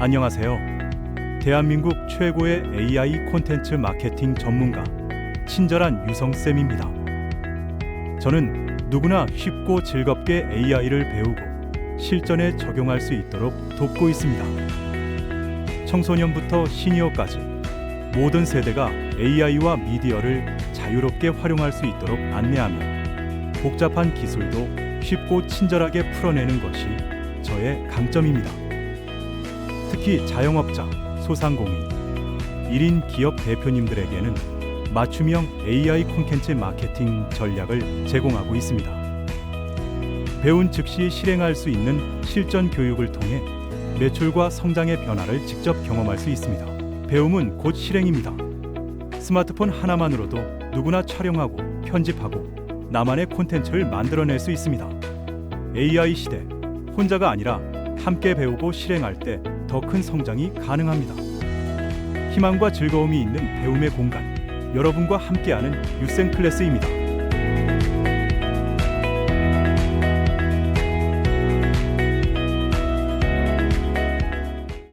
안녕하세요. 대한민국 최고의 AI 콘텐츠 마케팅 전문가 친절한 유성쌤입니다. 저는 누구나 쉽고 즐겁게 AI를 배우고 실전에 적용할 수 있도록 돕고 있습니다. 청소년부터 시니어까지 모든 세대가 AI와 미디어를 자유롭게 활용할 수 있도록 안내하며 복잡한 기술도 쉽고 친절하게 풀어내는 것이 저의 강점입니다. 특히 자영업자, 소상공인, 1인 기업 대표님들에게는 맞춤형 AI 콘텐츠 마케팅 전략을 제공하고 있습니다. 배운 즉시 실행할 수 있는 실전 교육을 통해 매출과 성장의 변화를 직접 경험할 수 있습니다. 배움은 곧 실행입니다. 스마트폰 하나만으로도 누구나 촬영하고 편집하고 나만의 콘텐츠를 만들어낼 수 있습니다. AI 시대 혼자가 아니라 함께 배우고 실행할 때 더 큰 성장이 가능합니다. 희망과 즐거움이 있는 배움의 공간 여러분과 함께하는 유생 클래스입니다.